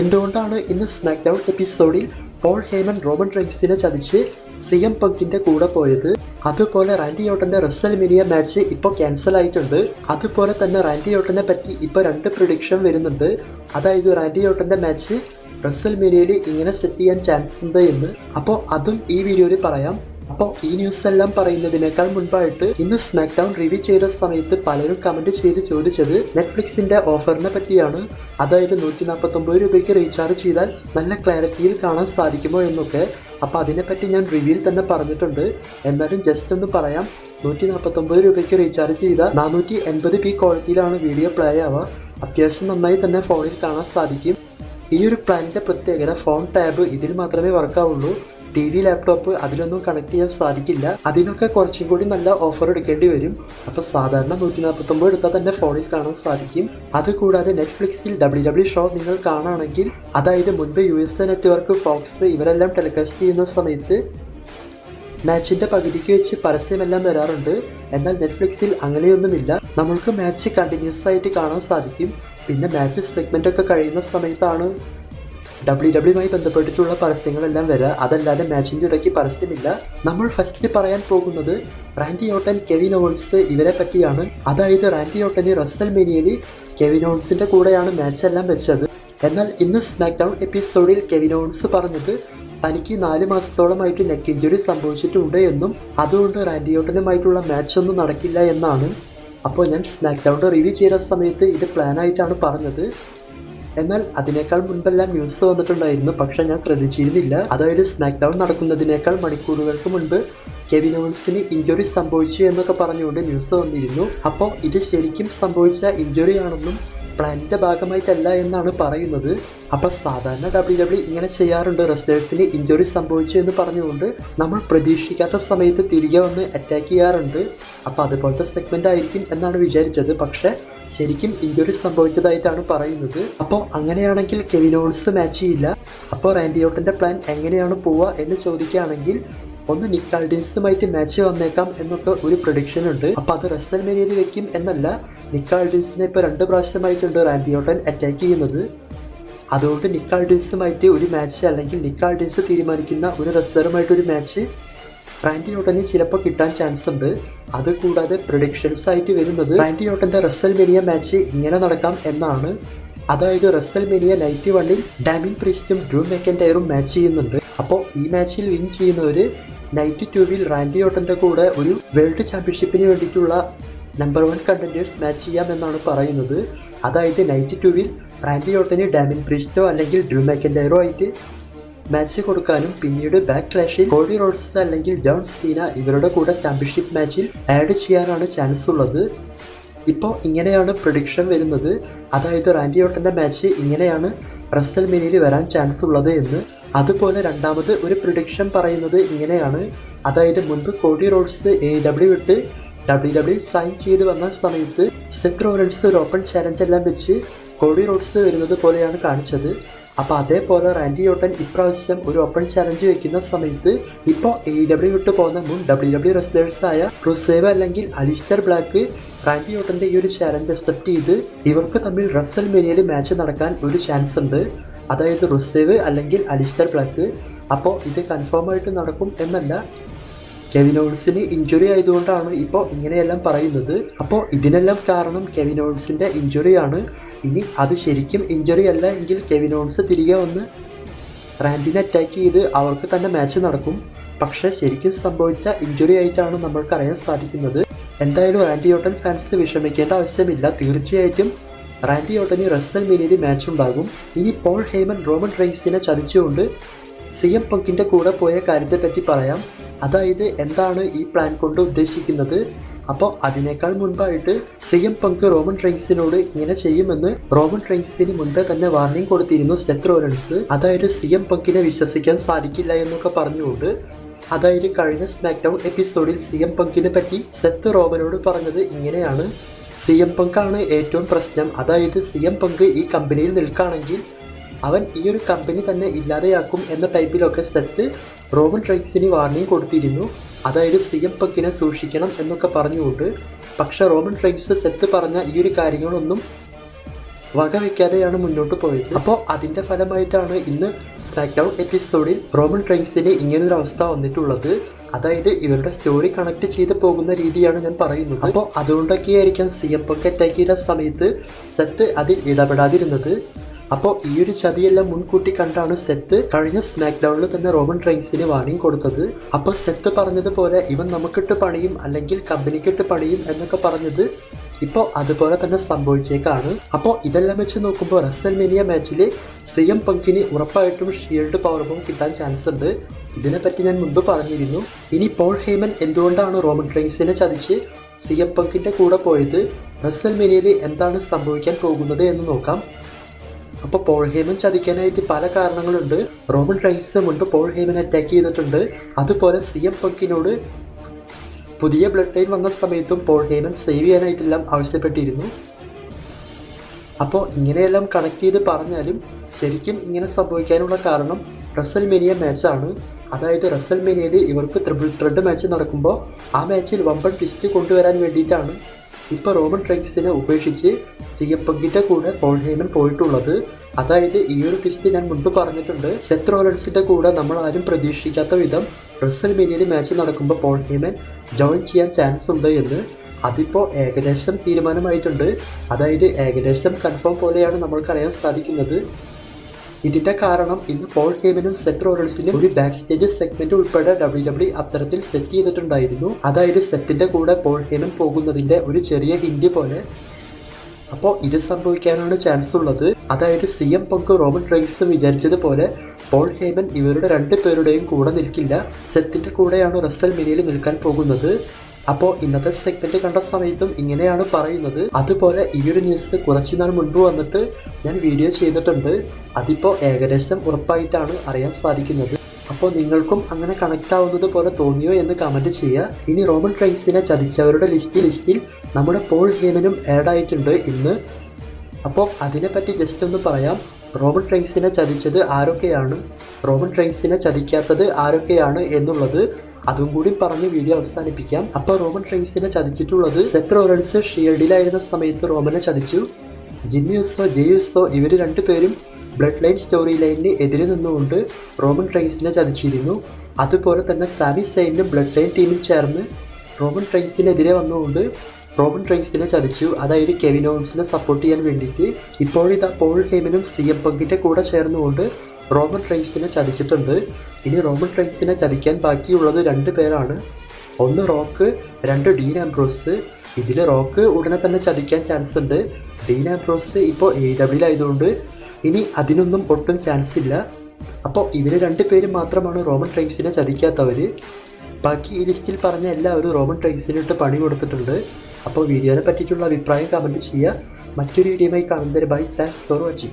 എന്തുകൊണ്ടാണ് ഇന്ന് SmackDown എപ്പിസോഡിൽ പോൾ ഹേമൻ റോമൻ റെയിൻസിനെ ചതിച്ച് സി എം പങ്കിന്റെ കൂടെ പോയത്? അതുപോലെ റാൻഡി ഓട്ടന്റെ റസൽ മിനിയ മാച്ച് ഇപ്പോൾ ക്യാൻസൽ ആയിട്ടുണ്ട്. അതുപോലെ തന്നെ റാൻഡി ഓട്ടനെ പറ്റി ഇപ്പോൾ രണ്ട് പ്രൊഡിക്ഷൻ വരുന്നുണ്ട്. അതായത് റാൻഡി ഓട്ടന്റെ മാച്ച് റസൽ മിനിയയിൽ ഇങ്ങനെ സെറ്റ് ചെയ്യാൻ ചാൻസ് ഉണ്ട് എന്ന്. അപ്പോൾ അതും ഈ വീഡിയോയിൽ പറയാം. അപ്പോൾ ഈ ന്യൂസ് എല്ലാം പറയുന്നതിനേക്കാൾ മുൻപായിട്ട് ഇന്ന് സ്മാക്ക് ഡൗൺ റിവ്യൂ ചെയ്ത സമയത്ത് പലരും കമന്റ് ചെയ്ത് ചോദിച്ചത് നെറ്റ്ഫ്ലിക്സിന്റെ ഓഫറിനെ പറ്റിയാണ്. അതായത് നൂറ്റി നാൽപ്പത്തൊമ്പത് രൂപയ്ക്ക് റീചാർജ് ചെയ്താൽ നല്ല ക്ലാരിറ്റിയിൽ കാണാൻ സാധിക്കുമോ എന്നൊക്കെ. അപ്പോൾ അതിനെപ്പറ്റി ഞാൻ റിവ്യൂവിൽ തന്നെ പറഞ്ഞിട്ടുണ്ട്. എന്നാലും ജസ്റ്റ് ഒന്ന് പറയാം. നൂറ്റി നാൽപ്പത്തൊമ്പത് രൂപയ്ക്ക് റീചാർജ് ചെയ്ത നാനൂറ്റി എൺപത് പി ക്വാളിറ്റിയിലാണ് വീഡിയോ പ്ലേ ആവുക. അത്യാവശ്യം നന്നായി തന്നെ ഫോണിൽ കാണാൻ സാധിക്കും. ഈ ഒരു പ്ലാനിന്റെ പ്രത്യേകത ഫോൺ ടാബ് ഇതിൽ മാത്രമേ വർക്കാവുള്ളൂ ടി വി ലാപ്ടോപ്പ് അതിലൊന്നും കണക്ട് ചെയ്യാൻ സാധിക്കില്ല. അതിനൊക്കെ കുറച്ചും കൂടി നല്ല ഓഫർ എടുക്കേണ്ടി വരും. അപ്പോൾ സാധാരണ നൂറ്റി നാൽപ്പത്തൊമ്പത് എടുത്താൽ തന്നെ ഫോണിൽ കാണാൻ സാധിക്കും. അതുകൂടാതെ നെറ്റ്ഫ്ലിക്സിൽ ഡബ്ല്യു ഡബ്ല്യു ഷോ നിങ്ങൾ കാണുകയാണെങ്കിൽ അതായത് മുൻപ് U S A network Fox ഇവരെല്ലാം ടെലികാസ്റ്റ് ചെയ്യുന്ന സമയത്ത് മാച്ചിന്റെ പകുതിക്ക് വെച്ച് പരസ്യമെല്ലാം വരാറുണ്ട്. എന്നാൽ നെറ്റ്ഫ്ലിക്സിൽ അങ്ങനെയൊന്നുമില്ല. നമ്മൾക്ക് മാച്ച് കണ്ടിന്യൂസ് ആയിട്ട് കാണാൻ സാധിക്കും. പിന്നെ മാച്ച് സെഗ്മെന്റ് ഒക്കെ കഴിയുന്ന സമയത്താണ് ഡബ്ല്യു ഡബ്ല്യുമായി ബന്ധപ്പെട്ടിട്ടുള്ള പരസ്യങ്ങളെല്ലാം വരിക അതല്ലാതെ മാച്ചിന്റെ ഇടയ്ക്ക് പരസ്യമില്ല. നമ്മൾ ഫസ്റ്റ് പറയാൻ പോകുന്നത് റാൻഡി ഓട്ടൻ കെവിൻ ഓൺസ് ഇവരെ പറ്റിയാണ്. അതായത് റാൻഡി ഓട്ടന് റസ്സൽ മേനിയയിൽ കെവിൻ ഓൺസിന്റെ കൂടെയാണ് മാച്ച് എല്ലാം വെച്ചത്. എന്നാൽ ഇന്ന് സ്മാക്ക് ഡൗൺ എപ്പിസോഡിൽ കെവിൻ ഓൺസ് പറഞ്ഞത് തനിക്ക് നാല് മാസത്തോളമായിട്ട് നെക്ക് ഇഞ്ചുറി സംഭവിച്ചിട്ടുണ്ട് എന്നും അതുകൊണ്ട് റാൻഡി ഓട്ടനുമായിട്ടുള്ള മാച്ച് ഒന്നും നടക്കില്ല എന്നാണ്. അപ്പോൾ ഞാൻ സ്മാക്ക് ഡൗൺ റിവ്യൂ ചെയ്ത സമയത്ത് ഇത് പ്ലാനായിട്ടാണ് പറഞ്ഞത്. എന്നാൽ അതിനേക്കാൾ മുൻപെല്ലാം ന്യൂസ് വന്നിട്ടുണ്ടായിരുന്നു. പക്ഷെ ഞാൻ ശ്രദ്ധിച്ചിരുന്നില്ല. അതായത് സ്മാക്ക് ഡൗൺ നടക്കുന്നതിനേക്കാൾ മണിക്കൂറുകൾക്ക് മുൻപ് കെവിൻ ഓൺസിന് ഇഞ്ചുറി സംഭവിച്ചു എന്നൊക്കെ പറഞ്ഞുകൊണ്ട് ന്യൂസ് വന്നിരുന്നു. അപ്പോൾ ഇത് ശരിക്കും സംഭവിച്ച ഇഞ്ചുറി ആണെന്നും പ്ലാനിന്റെ ഭാഗമായിട്ടല്ല എന്നാണ് പറയുന്നത്. അപ്പൊ സാധാരണ ഡബ്ല്യു ഡബ്ല്യു ഇങ്ങനെ ചെയ്യാറുണ്ട്. റെസ്റ്റേഴ്സിന് ഇഞ്ചുറി സംഭവിച്ചു എന്ന് പറഞ്ഞുകൊണ്ട് നമ്മൾ പ്രതീക്ഷിക്കാത്ത സമയത്ത് തിരികെ വന്ന് അറ്റാക്ക് ചെയ്യാറുണ്ട്. അപ്പൊ അതുപോലത്തെ സെഗ്മെന്റ് ആയിരിക്കും എന്നാണ് വിചാരിച്ചത്. പക്ഷെ ശരിക്കും ഇഞ്ചുറി സംഭവിച്ചതായിട്ടാണ് പറയുന്നത്. അപ്പോൾ അങ്ങനെയാണെങ്കിൽ കെവിനോൾസ് മാച്ച് ചെയ്യില്ല. അപ്പോൾ റാൻഡിയോട്ടിന്റെ പ്ലാൻ എങ്ങനെയാണ് പോവുക എന്ന് ചോദിക്കുകയാണെങ്കിൽ ഒന്ന് നിക്കാൾഡീൻസുമായിട്ട് മാച്ച് വന്നേക്കാം എന്നൊക്കെ ഒരു പ്രൊഡിക്ഷൻ ഉണ്ട്. അപ്പൊ അത് റസ്സൽ മേനിയയിൽ വെക്കും എന്നല്ല നിക്കാൾഡീൻസിനെ ഇപ്പൊ രണ്ട് പ്രാവശ്യമായിട്ടുണ്ട് റാൻഡിയോട്ടൻ അറ്റാക്ക് ചെയ്യുന്നത്. അതുകൊണ്ട് നിക്കാൾഡീൻസുമായിട്ട് ഒരു മാച്ച് അല്ലെങ്കിൽ നിക്കാൾഡീൻസ് തീരുമാനിക്കുന്ന ഒരു റെസ്ലറുമായിട്ട് ഒരു മാച്ച് റാൻഡി ഓട്ടന് ചിലപ്പോൾ കിട്ടാൻ ചാൻസ് ഉണ്ട്. അത് കൂടാതെ പ്രൊഡിക്ഷൻസ് ആയിട്ട് വരുന്നത് റാൻഡി ഓട്ടന്റെ റെസൽ മേനിയ മാച്ച് ഇങ്ങനെ നടക്കാം എന്നാണ്. അതായത് റെസൽ മേനിയ നൈറ്റ് വണ്ണിൽ ഡാമിൻ പ്രീസ്റ്റും ഡ്രൂ മെക്കൻഡയറും മാച്ച് ചെയ്യുന്നുണ്ട്. അപ്പോൾ ഈ മാച്ചിൽ വിൻ ചെയ്യുന്നവര് നൈറ്റ് ടൂവിൽ റാൻഡി ഓട്ടന്റെ കൂടെ ഒരു വേൾഡ് ചാമ്പ്യൻഷിപ്പിന് വേണ്ടിയിട്ടുള്ള നമ്പർ വൺ കണ്ടന്റേഴ്സ് മാച്ച് ചെയ്യാമെന്നാണ് പറയുന്നത്. അതായത് നയന്റി ടൂവിൽ റാൻഡി ഓട്ടന് ഡാമിൻ ബ്രിസ്റ്റോ അല്ലെങ്കിൽ ഡ്രൂ മാക്കൻഡയറോ ആയിട്ട് മാച്ച് കൊടുക്കാനും പിന്നീട് ബാക്ക് ക്ലാഷിൽ കോഡി റോഡ്സ് അല്ലെങ്കിൽ ജോൺ സീന ഇവരുടെ കൂടെ ചാമ്പ്യൻഷിപ്പ് മാച്ചിൽ ആഡ് ചെയ്യാനാണ് ചാൻസ് ഉള്ളത്. ഇപ്പോൾ ഇങ്ങനെയാണ് പ്രൊഡിക്ഷൻ വരുന്നത്. അതായത് റാൻഡി ഓട്ടന്റെ മാച്ച് ഇങ്ങനെയാണ് റസ്സൽ മിനിയിൽ വരാൻ ചാൻസ് ഉള്ളത് എന്ന്. അതുപോലെ രണ്ടാമത് ഒരു പ്രൊഡിക്ഷൻ പറയുന്നത് ഇങ്ങനെയാണ്. അതായത് മുൻപ് കോടി റോഡ്സ് എ ഡബ്ല്യു വിട്ട് ഡബ്ല്യു ഡബ്ല്യു സൈൻ ചെയ്ത് വന്ന സമയത്ത് സെക് റോറൻസ് ഒരു ഓപ്പൺ ചാലഞ്ച് എല്ലാം വെച്ച് കോടി റോഡ്സ് വരുന്നത് പോലെയാണ് കാണിച്ചത്. അപ്പൊ അതേപോലെ റാൻഡി ഓട്ടൻ ഇപ്രാവശ്യം ഒരു ഓപ്പൺ ചലഞ്ച് വെക്കുന്ന സമയത്ത് ഇപ്പോൾ എ ഡബ്ല്യു വിട്ട് പോകുന്ന മുൻ ഡബ്ല്യു ഡബ്ല്യു റെസ്ലേഴ്സ് ആയ റുസേവ അല്ലെങ്കിൽ അലിസ്റ്റർ ബ്ലാക്ക് റാൻഡി ഓട്ടന്റെ ഈ ഒരു ചലഞ്ച് അക്സെപ്റ്റ് ചെയ്ത് ഇവർക്ക് തമ്മിൽ റസൽ മേനിയയിൽ മാച്ച് നടക്കാൻ ഒരു ചാൻസ് ഉണ്ട്. അതായത് റുസേവ് അല്ലെങ്കിൽ അലിസ്റ്റർ ബ്ലാക്ക്. അപ്പോൾ ഇത് കൺഫേം ആയിട്ട് നടക്കും എന്നല്ല. കെവിൻ ഓൺസിന് ഇഞ്ചുറി ആയതുകൊണ്ടാണ് ഇപ്പോൾ ഇങ്ങനെയെല്ലാം പറയുന്നത്. അപ്പോൾ ഇതിനെല്ലാം കാരണം കെവിൻ ഇഞ്ചുറിയാണ് ഇനി അത് ശരിക്കും ഇഞ്ചുറി അല്ല എങ്കിൽ കെവിനോൺസ് തിരികെ വന്ന് റാൻഡിനെ അറ്റാക്ക് ചെയ്ത് അവർക്ക് തന്നെ മാച്ച് നടക്കും. പക്ഷെ ശരിക്കും സംഭവിച്ച ഇഞ്ചുറി ആയിട്ടാണ് നമ്മൾക്ക് അറിയാൻ സാധിക്കുന്നത്. എന്തായാലും റാൻഡി ഓട്ടൻ ഫാൻസ് വിഷമിക്കേണ്ട ആവശ്യമില്ല. തീർച്ചയായിട്ടും റാൻഡി ഓട്ടന് റസ്സൽ മീനിയിൽ മാച്ച് ഉണ്ടാകും. ഇനി പോൾ ഹേമൻ റോമൻ റെയ്സിനെ ചതിച്ചുകൊണ്ട് സി എം പങ്കിന്റെ കൂടെ പോയ കാര്യത്തെപ്പറ്റി പറയാം. അതായത് എന്താണ് ഈ പ്ലാൻ കൊണ്ട് ഉദ്ദേശിക്കുന്നത്? അപ്പോൾ അതിനേക്കാൾ മുൻപായിട്ട് സി എം പങ്ക് റോമൻ റെയിൻസിനോട് ഇങ്ങനെ ചെയ്യുമെന്ന് റോമൻ റെയിൻസിന് മുൻപേ തന്നെ വാർണിംഗ് കൊടുത്തിരുന്നു സെത്ത് റോലൻസ്. അതായത് സി എം പങ്കിനെ വിശ്വസിക്കാൻ സാധിക്കില്ല എന്നൊക്കെ പറഞ്ഞുകൊണ്ട്. അതായത് കഴിഞ്ഞ സ്മാക്ഡൗൺ എപ്പിസോഡിൽ സി എം പങ്കിനെ പറ്റി സെത്ത് റോമനോട് പറഞ്ഞത് ഇങ്ങനെയാണ്. സി എം പങ്കാണ് ഏറ്റവും പ്രശ്നം. അതായത് സി എം പങ്ക് ഈ കമ്പനിയിൽ നിൽക്കുകയാണെങ്കിൽ അവൻ ഈ ഒരു കമ്പനി തന്നെ ഇല്ലാതെയാക്കും എന്ന ടൈപ്പിലൊക്കെ സെത്ത് റോമൻ ട്രൈക്സിന് വാർണിംഗ് കൊടുത്തിരുന്നു. അതായത് സിയപ്പക്കിനെ സൂക്ഷിക്കണം എന്നൊക്കെ പറഞ്ഞുകൊണ്ട് പക്ഷെ റോബിൻ റൈറ്റ്സ് സെറ്റ് പറഞ്ഞ ഈ ഒരു കാര്യങ്ങളൊന്നും വകവയ്ക്കാതെയാണ് മുന്നോട്ട് പോയത്. അപ്പോൾ അതിന്റെ ഫലമായിട്ടാണ് ഇന്ന് സ്മാക്ഡൗൺ എപ്പിസോഡിൽ റോമൻ ട്രെയിൻസിന് ഇങ്ങനൊരു അവസ്ഥ വന്നിട്ടുള്ളത്. അതായത് ഇവരുടെ സ്റ്റോറി കണക്ട് ചെയ്ത് പോകുന്ന രീതിയാണ് ഞാൻ പറയുന്നത്. അപ്പോൾ അതുകൊണ്ടൊക്കെയായിരിക്കാം സി എം പൊക്കെ അറ്റാക്ക് സമയത്ത് സെറ്റ് അതിൽ ഇടപെടാതിരുന്നത്. അപ്പോൾ ഈ ഒരു ചതിയെല്ലാം മുൻകൂട്ടി കണ്ടാണ് സെത്ത് കഴിഞ്ഞ സ്മാക്ക് ഡൗണിൽ തന്നെ റോമൻ റൈൻസിന് വാണിംഗ് കൊടുത്തത്. അപ്പോൾ സെത്ത് പറഞ്ഞതുപോലെ ഇവൻ നമുക്കിട്ട് പണിയും അല്ലെങ്കിൽ കമ്പനിക്കിട്ട് പണിയും എന്നൊക്കെ പറഞ്ഞത് ഇപ്പോൾ അതുപോലെ തന്നെ സംഭവിച്ചേക്കാണ്. അപ്പോൾ ഇതെല്ലാം വെച്ച് നോക്കുമ്പോൾ റസൽമേനിയ മാച്ചിൽ സി എം പങ്കിന് ഉറപ്പായിട്ടും ഷീൽഡ് പവർബോം കിട്ടാൻ ചാൻസ് ഉണ്ട്. ഇതിനെപ്പറ്റി ഞാൻ മുൻപ് പറഞ്ഞിരുന്നു. ഇനി പോൾ ഹേമൻ എന്തുകൊണ്ടാണ് റോമൻ റൈൻസിനെ ചതിച്ച് സി എം പങ്കിന്റെ കൂടെ പോയത്? റസൽ മെനിയയിൽ എന്താണ് സംഭവിക്കാൻ പോകുന്നത് എന്ന് നോക്കാം. അപ്പോൾ പോൾ ഹേമൻ ചതിക്കാനായിട്ട് പല കാരണങ്ങളുണ്ട്. റോമൻ റൈൻസ് മുൻപ് പോൾ ഹേമൻ അറ്റാക്ക് ചെയ്തിട്ടുണ്ട്. അതുപോലെ സി എം പങ്കിനോട് പുതിയ ബ്ലഡ് ലൈൻ വന്ന സമയത്തും പോൾ ഹേമൻ സേവ് ചെയ്യാനായിട്ടെല്ലാം ആവശ്യപ്പെട്ടിരുന്നു. അപ്പോൾ ഇങ്ങനെയെല്ലാം കണക്ട് ചെയ്ത് പറഞ്ഞാലും ശരിക്കും ഇങ്ങനെ സംഭവിക്കാനുള്ള കാരണം റസൽ മെനിയ മാച്ചാണ് അതായത് റസൽ മെനിയയിൽ ഇവർക്ക് ത്രിബിൾ ത്രെഡ് മാച്ച് നടക്കുമ്പോൾ ആ മാച്ചിൽ വമ്പൻ ട്വിസ്റ്റ് കൊണ്ടുവരാൻ വേണ്ടിയിട്ടാണ് ഇപ്പോൾ റോമൻ ട്രെക്സിനെ ഉപേക്ഷിച്ച് സി എം പങ്കിന്റെ കൂടെ പോൾ പോയിട്ടുള്ളത്. അതായത് ഈ ഒരു ട്വിസ്റ്റ് ഞാൻ മുൻപ് പറഞ്ഞിട്ടുണ്ട്. സെത്ത് റോലൻസിന്റെ കൂടെ നമ്മൾ ആരും പ്രതീക്ഷിക്കാത്ത വിധം റസൽ മിനിയിൽ മാച്ച് നടക്കുമ്പോൾ പോൾ ഹേമൻ ജോയിൻ ചെയ്യാൻ ചാൻസ് ഉണ്ട് എന്ന്. അതിപ്പോൾ ഏകദേശം തീരുമാനമായിട്ടുണ്ട്. അതായത് ഏകദേശം കൺഫേം പോലെയാണ് നമ്മൾക്ക് അറിയാൻ സാധിക്കുന്നത്. ഇതിന്റെ കാരണം ഇന്ന് പോൾ ഹേമനും സെറ്റ് റോളൻസിനും ഒരു ബാക്ക് സ്റ്റേജ് സെഗ്മെന്റ് ഉൾപ്പെടെ ഡബ്ല്യു ഡബ്ല്യു അത്തരത്തിൽ സെറ്റ് ചെയ്തിട്ടുണ്ടായിരുന്നു. അതായത് സെറ്റിന്റെ കൂടെ പോൾ ഹേമൻ പോകുന്നതിന്റെ ഒരു ചെറിയ ഹിന്ദി പോലെ. അപ്പോൾ ഇത് സംഭവിക്കാനാണ് ചാൻസ് ഉള്ളത്. അതായത് C M Punk Roman Reigns വിചാരിച്ചതുപോലെ Paul Heyman ഇവരുടെ രണ്ടു പേരുടെയും കൂടെ നിൽക്കില്ല. സെറ്റിന്റെ കൂടെയാണ് റസൽ മിനിയിൽ നിൽക്കാൻ പോകുന്നത്. അപ്പോൾ ഇന്നത്തെ സെഗ്മെന്റ് കണ്ട സമയത്തും ഇങ്ങനെയാണ് പറയുന്നത്. അതുപോലെ ഈ ഒരു ന്യൂസ് കുറച്ചു നാൾ മുൻപ് വന്നിട്ട് ഞാൻ വീഡിയോ ചെയ്തിട്ടുണ്ട്. അതിപ്പോ ഏകദേശം ഉറപ്പായിട്ടാണ് അറിയാൻ സാധിക്കുന്നത്. അപ്പോൾ നിങ്ങൾക്കും അങ്ങനെ കണക്ട് ആവുന്നത് പോലെ തോന്നിയോ എന്ന് കമന്റ് ചെയ്യുക ഇനി റോമൻ ട്രൈൻസിനെ ചതിച്ചവരുടെ ലിസ്റ്റ് ലിസ്റ്റിൽ നമ്മുടെ പോൾ ഹേമനും ആഡ് ആയിട്ടുണ്ട് ഇന്ന്. അപ്പോൾ അതിനെപ്പറ്റി ജസ്റ്റ് ഒന്ന് പറയാം. റോമൻ ട്രെയിൻസിനെ ചതിച്ചത് ആരൊക്കെയാണ്? റോമൻ ട്രെയിൻസിനെ ചതിക്കാത്തത് ആരൊക്കെയാണ് എന്നുള്ളത് അതും കൂടി പറഞ്ഞ് വീഡിയോ അവസാനിപ്പിക്കാം. അപ്പോൾ റോമൻ ട്രെയിൻസിനെ ചതിച്ചിട്ടുള്ളത് സെറ്റ് ഷീൽഡിലായിരുന്ന സമയത്ത് റോമനെ ചതിച്ചു. ജിമ്മിയുസോ ജെയുസോ ഇവർ രണ്ടുപേരും ബ്ലഡ് ലൈൻ സ്റ്റോറി ലൈനിന് എതിരെ നിന്നുകൊണ്ട് റോമൻ ട്രെയിൻസിനെ ചതിച്ചിരുന്നു. അതുപോലെ തന്നെ സാമി സൈനും ബ്ലഡ് ലൈൻ ടീമിൽ ചേർന്ന് റോമൻ ട്രെയിൻസിനെതിരെ വന്നുകൊണ്ട് റോബൻ ട്രെയിൻസിനെ ചതിച്ചു. അതായത് കെവിൻ ഓവൻസിനെ സപ്പോർട്ട് ചെയ്യാൻ വേണ്ടിയിട്ട്. ഇപ്പോഴിതാ പോൾ ഹേമനും സി എം പങ്കിന്റെ കൂടെ ചേർന്നുകൊണ്ട് റോമൻ ട്രെയിൻസിനെ ചതിച്ചിട്ടുണ്ട്. ഇനി റോമൻ ട്രെയിൻസിനെ ചതിക്കാൻ ബാക്കിയുള്ളത് രണ്ട് പേരാണ്. ഒന്ന് റോക്ക് രണ്ട് ഡീൻ ആംബ്രോസ്. ഇതിൽ റോക്ക് ഉടനെ തന്നെ ചതിക്കാൻ ചാൻസ് ഉണ്ട്. ഡീൻ ആംബ്രോസ് ഇപ്പോൾ എ ഡബ്ല്യൂലായതുകൊണ്ട് ഇനി അതിനൊന്നും ഒട്ടും ചാൻസ് ഇല്ല. അപ്പോൾ ഇവർ രണ്ട് പേര് മാത്രമാണ് റോമൻ ട്രൈക്സിനെ ചതിക്കാത്തവർ ബാക്കി ഈ ലിസ്റ്റിൽ പറഞ്ഞ എല്ലാവരും റോമൻ ട്രെയിൻസിനിട്ട് പണി കൊടുത്തിട്ടുണ്ട്. അപ്പോൾ വീഡിയോനെ പറ്റിയിട്ടുള്ള അഭിപ്രായം കമന്റ് ചെയ്യുക. മറ്റൊരു വീഡിയോയുമായി കാണുന്നതിന് ബൈ. Thanks for watching